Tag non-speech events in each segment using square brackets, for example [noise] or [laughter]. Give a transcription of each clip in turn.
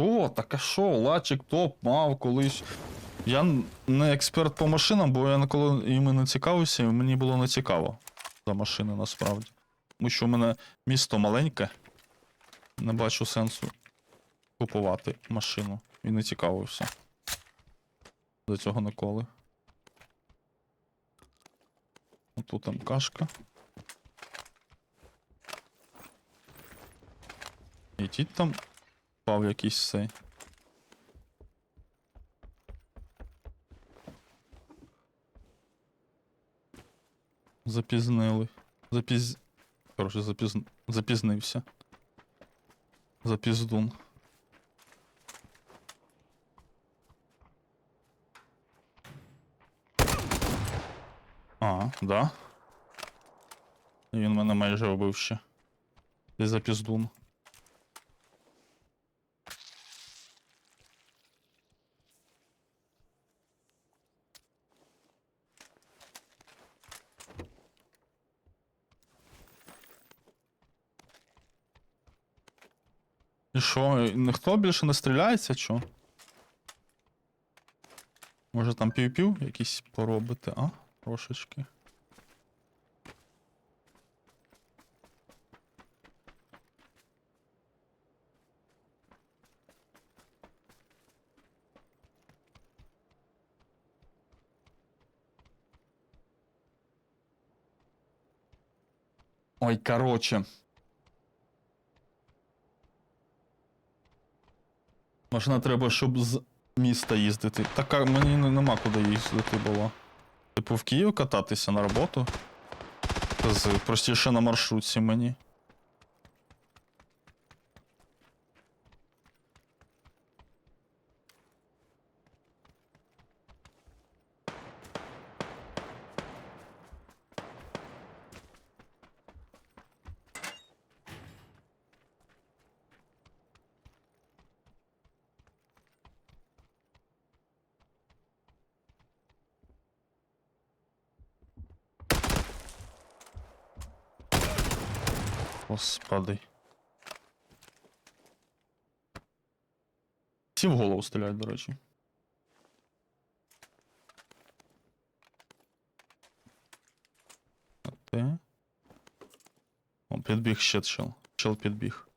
що? Так а що? Лачик топ мав колись. Я не експерт по машинам, бо я ніколи іми не цікавився, і мені було не цікаво за машини насправді. Тому що в мене місто маленьке. Не бачу сенсу купувати машину. І не цікавився. До цього ніколи. Тут там кашка. І ті там впав якийсь цей. Запізнили. Запіз... Коротше, запіз... запізнився. Запіздун. А, да. Він мене майже вбив ще. Ти запіздун. І що, ніхто більше не стріляється, чо? Може там пів-пів якісь поробити, а? Трошечки. Ой, короче. Машина треба, щоб з міста їздити. Така мені нема куди їздити було. Типу в Київ кататися на роботу. З простіше на маршрутці мені. Господи. Всі в голову стріляють, до речі. А ти? О, підбіг ще чел. Чел підбіг.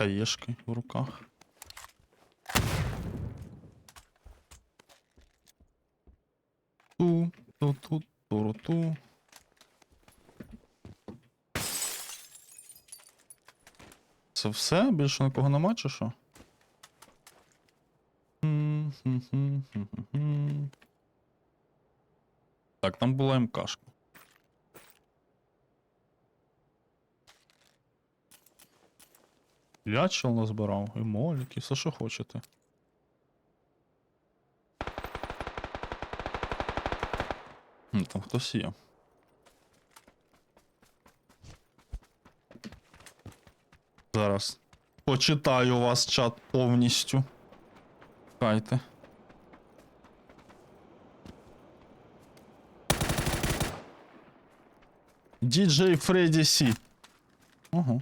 Хаєшки в руках. Ту, ту, ту, туру, ту. Це все? Більше нікого нема, чи що? Так, там була МКшка. Я чел назбирав, і моліки, все, що хочете. Там хтось є. Зараз. Почитаю вас чат повністю. Чекайте. DJ Freddy C. Ого.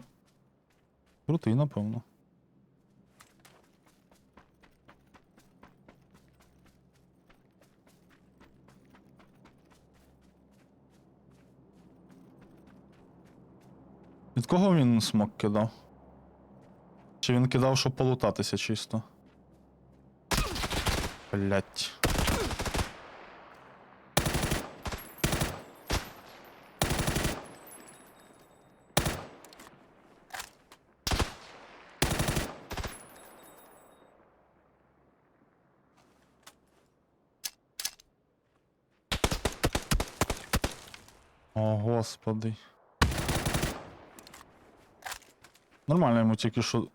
Крутий, напевно. Від кого він смок кидав? Чи він кидав, щоб полутатися чисто? Блять. О, господи. Нормально йому тільки що.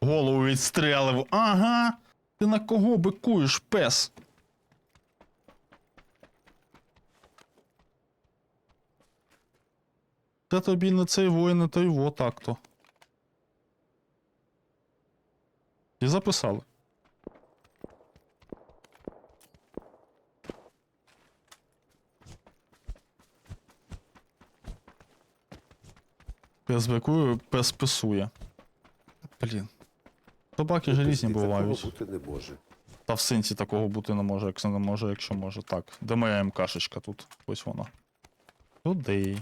Голову відстрелив. Ага. Ти на кого бикуєш, пес? Та тобі не цей воїн, той во так-то. І записали. Пес бекує, пес писує. Блін. Собаки ж різні Такого бувають. бути не може. Та в синці такого бути не може, якщо не може, якщо може. Так. Де моя МКшечка тут? Ось вона. Туди.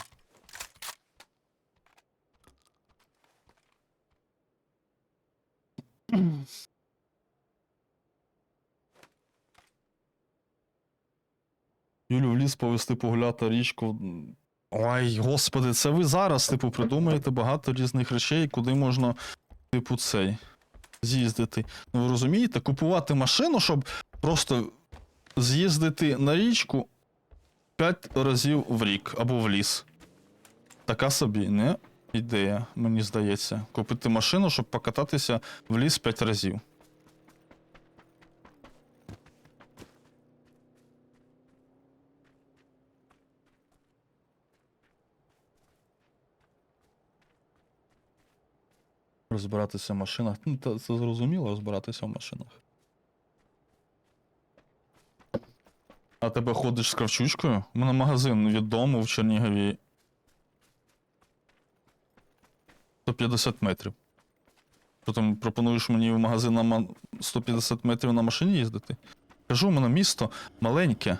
Юлю в ліс повести погуляти річку. Ой, господи, це ви зараз, типу, придумаєте багато різних речей, куди можна, типу, цей з'їздити. Ну ви розумієте, купувати машину, щоб просто з'їздити на річку 5 разів в рік або в ліс. Така собі не ідея, мені здається. Купити машину, щоб покататися в ліс 5 разів. Розбиратися в машинах. Ну, та це зрозуміло, розбиратися в машинах. А тебе ходиш з кравчучкою? У мене магазин від дому в Чернігові. 150 метрів. Що там пропонуєш мені в магазин на 150 метрів на машині їздити? Кажу, у мене місто маленьке.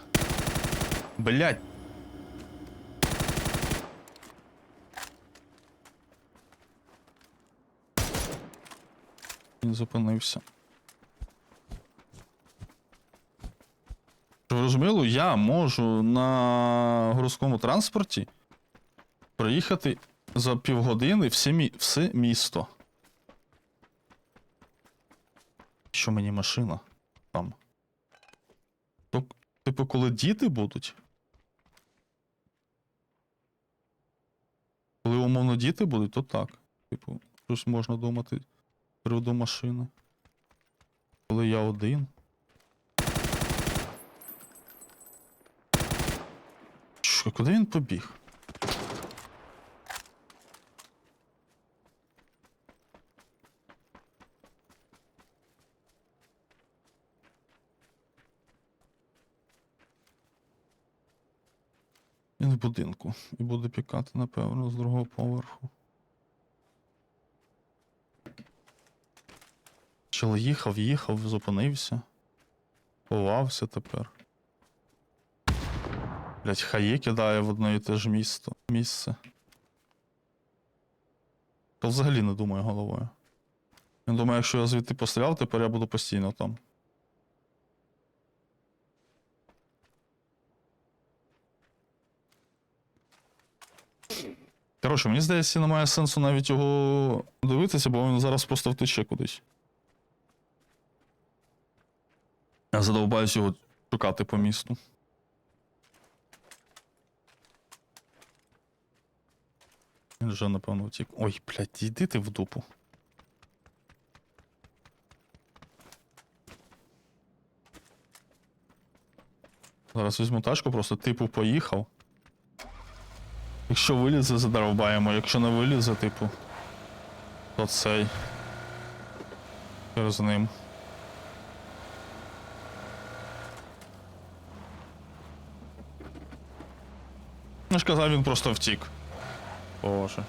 Блять. Він зупинився. Щоб ви я можу на городському транспорті проїхати за півгодини все, мі... все місто. Що мені машина там? Типу, коли діти будуть? Коли умовно діти будуть, то так. Типу, щось можна думати приводу машини. Коли я один. Що, куди він побіг? Він в будинку і буде пікати, напевно, з другого поверху. Чел їхав, їхав, зупинився. Ховався тепер. Блять, хає кидає в одне і те ж місто. Місце. То взагалі не думаю головою. Він думає, якщо я звідти постріляв, тепер я буду постійно там. Коротше, мені здається, немає сенсу навіть його дивитися, бо він зараз просто втече кудись. Я задовбаюсь його шукати по місту. Він вже, напевно, втік. Ой, блядь, йди ти в дупу. Зараз візьму тачку, просто типу поїхав. Якщо вилізе, задовбаємо, якщо не вилізе, типу. То цей. Хер з ним. Я ж казав, він просто втік. Боже.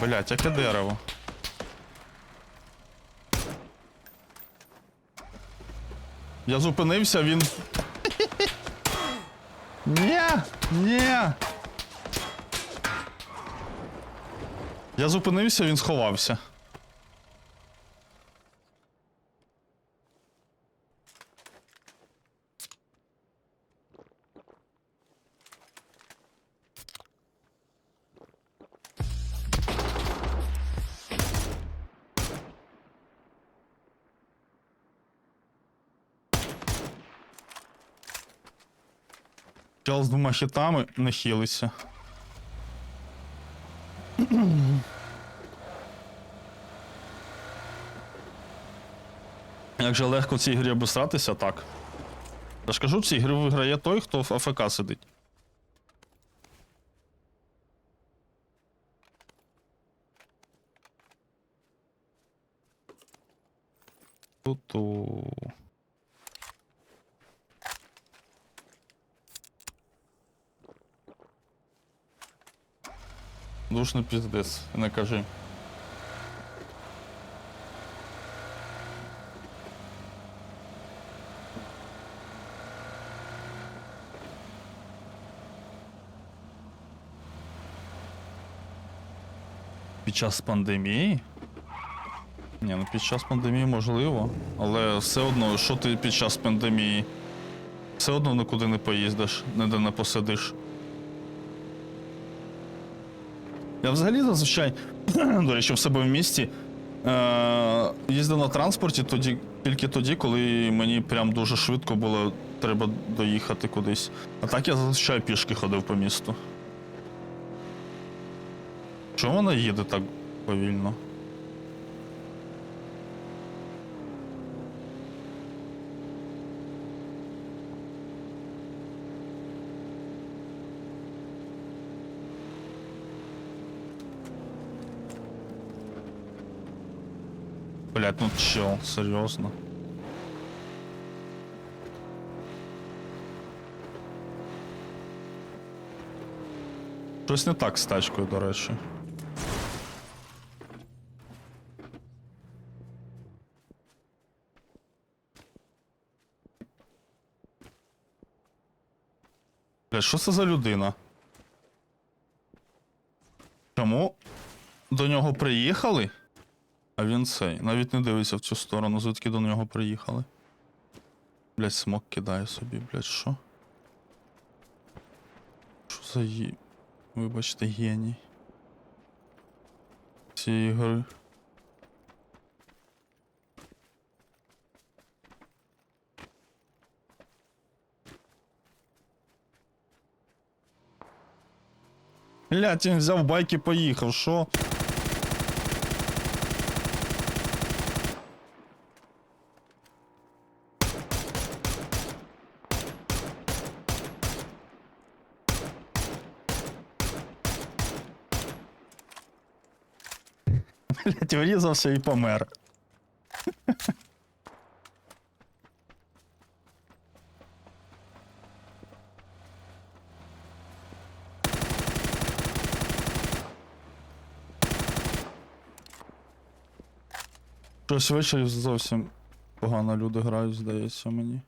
Блять, яке дерево. Я зупинився, він. Ні! Ні! Я зупинився, він сховався. Чел з двома хітами нахилися. [clears throat] Як же легко в цій грі обосратися, так. Я ж кажу, в цій грі виграє той, хто в АФК сидить. Ту-ту. Душний піздець, не кажи. Під час пандемії? Ні, ну під час пандемії можливо. Але все одно, що ти під час пандемії? Все одно нікуди не поїздиш, ніде не посидиш. Я взагалі зазвичай, [clears throat] до речі, в себе в місті е- їздив на транспорті тоді, тільки тоді, коли мені прям дуже швидко було треба доїхати кудись. А так я зазвичай пішки ходив по місту. Чому вона їде так повільно? Блять, ну чел, серйозно. Щось не так з тачкою, до речі. Блять, що це за людина? Чому до нього приїхали? А він цей, навіть не дивиться в цю сторону, звідки до нього приїхали. Блять, смок кидає собі, блять, що? Що за ї... Вибачте, геній. Цієї гри. Блять, він взяв байк і поїхав, що? Блять, врізався і помер. Щось ввечері зовсім погано люди грають, здається мені.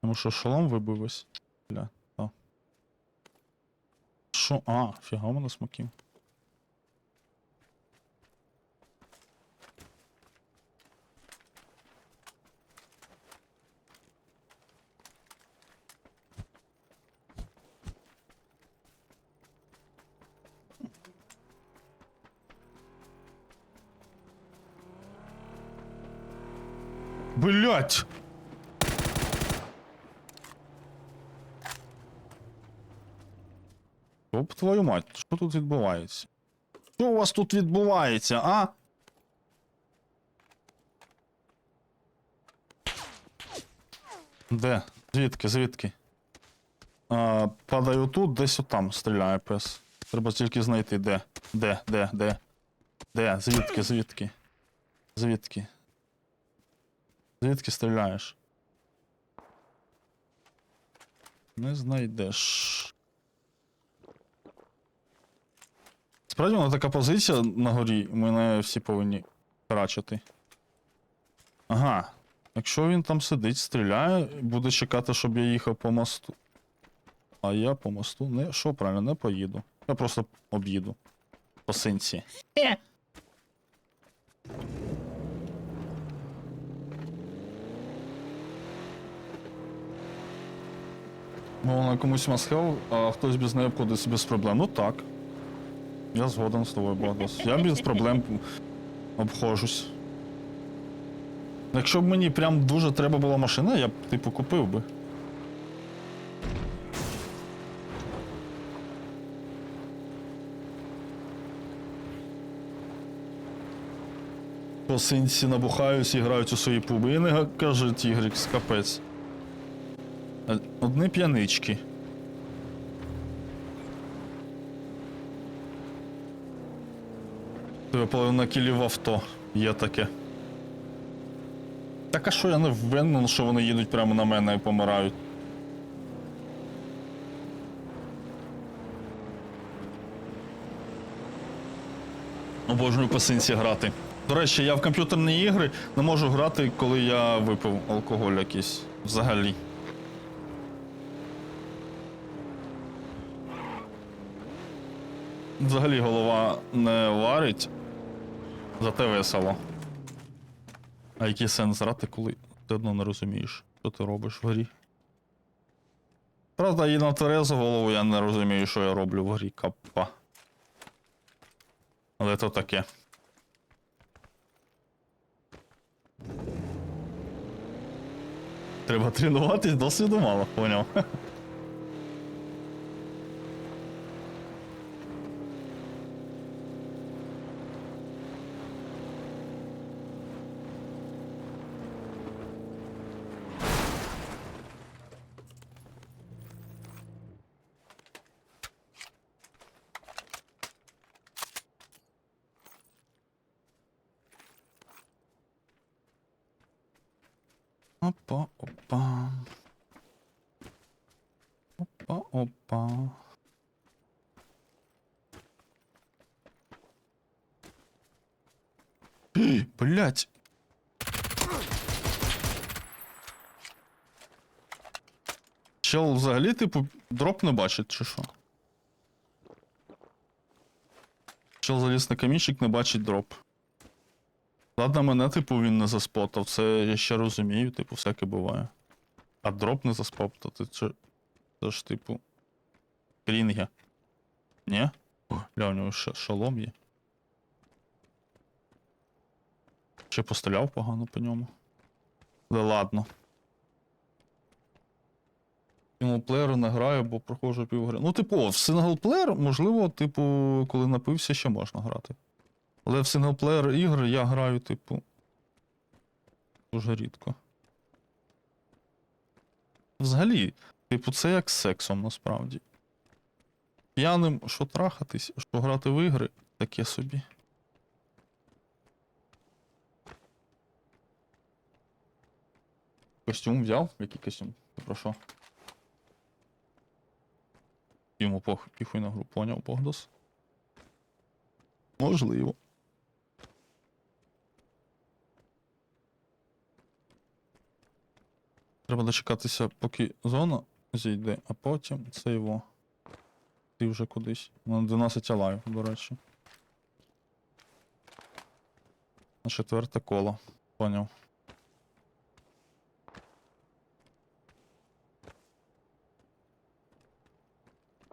Тому що шолом вибив. Бля, а. Що? А, фіга у мене смоків. Блять! Оп, твою мать, що тут відбувається? Що у вас тут відбувається, а? Де? Звідки, звідки? А, падаю тут, десь отам стріляє пес. Треба тільки знайти де. Де, де, де? Де? Звідки, звідки? Звідки? Звідки стріляєш? Не знайдеш. Справді вона така позиція на горі, мене всі повинні крачити. Ага. Якщо він там сидить, стріляє, буде чекати, щоб я їхав по мосту. А я по мосту не. Що правильно, не поїду. Я просто об'їду. По синці. Ну, вона комусь масхав, а хтось без неї обходиться без проблем. Ну так. Я згоден з тобою, Богдас. Я без проблем обходжусь. Якщо б мені прям дуже треба була машина, я б типу купив би. По синці набухаюсь і грають у свої пуби. І не каже Тігрікс, капець. Одні п'янички. Половина кілів авто. Є таке. Так а що я не винен, що вони їдуть прямо на мене і помирають? Обожнюю по синці грати. До речі, я в комп'ютерні ігри не можу грати, коли я випив алкоголь якийсь. Взагалі. Взагалі голова не варить, зате весело. А який сенс грати, коли ти одно не розумієш, що ти робиш в грі? Правда, і на Терезу голову я не розумію, що я роблю в грі капа. Але то таке. Треба тренуватись, досвіду мало, поняв. Опа, опа. Опа, опа. [gasps] Блять. Чел взагалі, типу, дроп не бачить, чи що? Чел заліз на камінчик, не бачить дроп. Ладно, мене, типу, він не заспотав, це я ще розумію, типу, всяке буває. А дроп не заспотав, це, це ж, типу. Крінги. Ні? О, Ля, у нього ще шолом є. Ще постріляв погано по ньому. Але ладно. Синглплеєр не граю, бо проходжу півгри. Ну, типу, в синглплеєр, можливо, типу, коли напився, ще можна грати. Але в синглплеєр ігри я граю, типу. Дуже рідко. Взагалі, типу, це як з сексом насправді. П'яним, що трахатись, що грати в ігри, таке собі. Костюм взяв? Який костюм? Ти про що? Йому пох... піхуй на гру, поняв, Богдос? Можливо. Треба дочекатися, поки зона зійде, а потім це його. Ти вже кудись. На 12 лайв, до речі. На четверте коло. Поняв.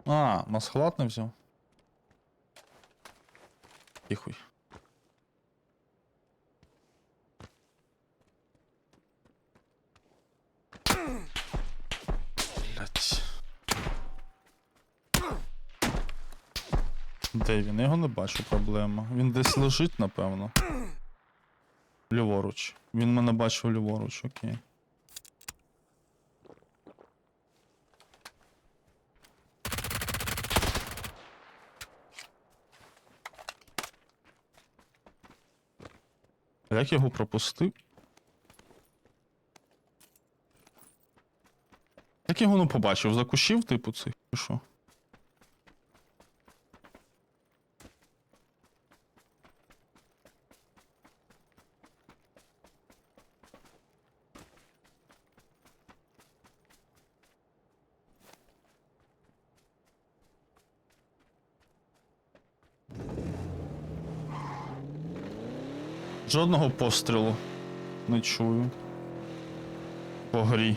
А, масхлад не взяв. Тихуй. Блять. Де він? Я його не бачу проблема. Він десь лежить, напевно. Ліворуч. Він мене бачив ліворуч, окей. Як його пропустив? Як його не побачив? Закушив, типу, цих, що? Жодного пострілу не чую. По грі.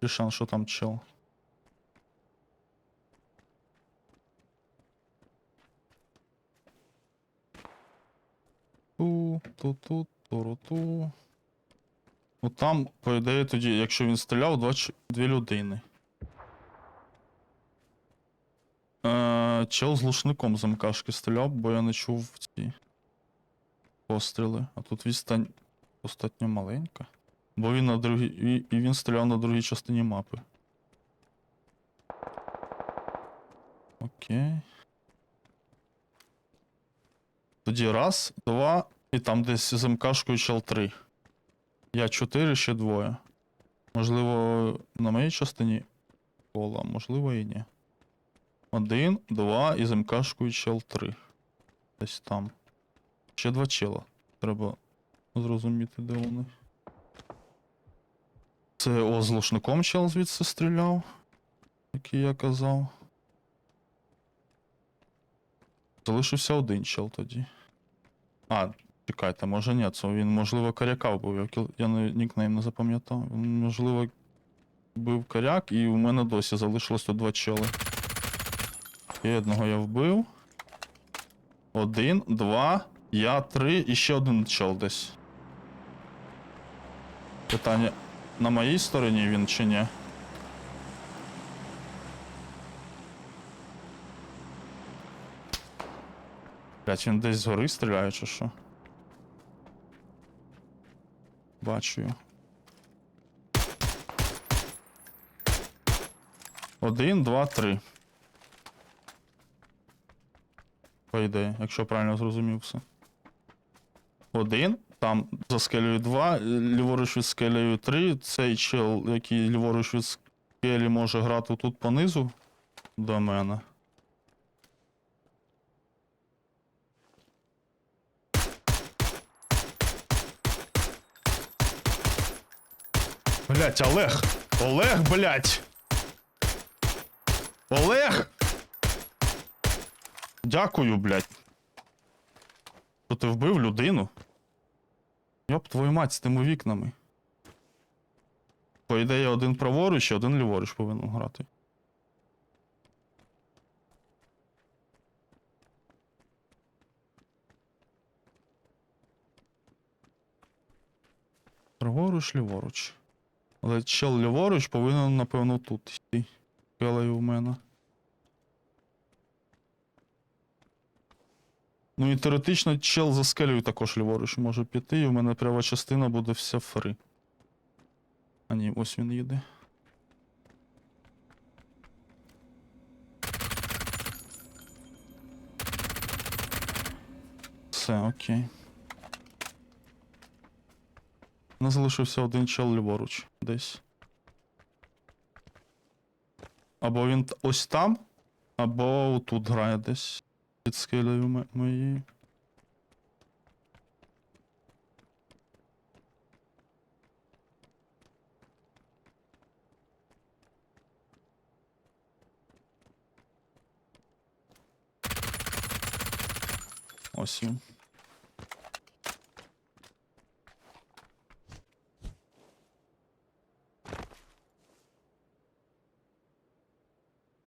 Рішан, що там чел. Ту, ту, ту, туру, ту. Ну там, по ідеї, тоді, якщо він стріляв, два, ч- дві людини. Е, чел з лушником з МКшки стріляв, бо я не чув ці постріли. А тут відстань достатньо маленька. Бо він на другій. І він стріляв на другій частині мапи. Окей. Тоді раз, два, і там десь з МКшкою чел три. Я чотири, ще двоє. Можливо, на моїй частині кола, можливо і ні. Один, два і з МКшкою чел три. Десь там. Ще два чела. Треба зрозуміти, де вони. Це о, з лушником чел звідси стріляв, який я казав. Залишився один чел тоді. А, чекайте, може ні, це він, можливо, коряка вбив. Я, я нікнейм не запам'ятав. Він, можливо, бив коряк, і у мене досі залишилось тут два чели. І одного я вбив. Один, два, я три і ще один чел десь. Питання. На моїй стороні він чи ні? Блять, він десь згори стріляє, чи що? Бачу. Один, два, три. По ідеї, якщо правильно зрозумів все. Один, там за скелею два, ліворуч від скелею три. Цей чел, який ліворуч від скелі може грати тут понизу до мене. Блять, Олег! Олег, блять! Олег! Дякую, блять. Що ти вбив людину? Йоп, твою мать з тими вікнами. По ідеї, один праворуч, і один ліворуч повинен грати. Праворуч, ліворуч. Але чел ліворуч повинен, напевно, тут йти. Келею у мене. Ну і теоретично чел за скелею також ліворуч може піти, і у мене права частина буде вся фри. А ні, ось він їде. Все, окей. У нас залишився один чел ліворуч десь. Або він ось там, або тут грає десь. Під скелею мо- моєю. Ось він.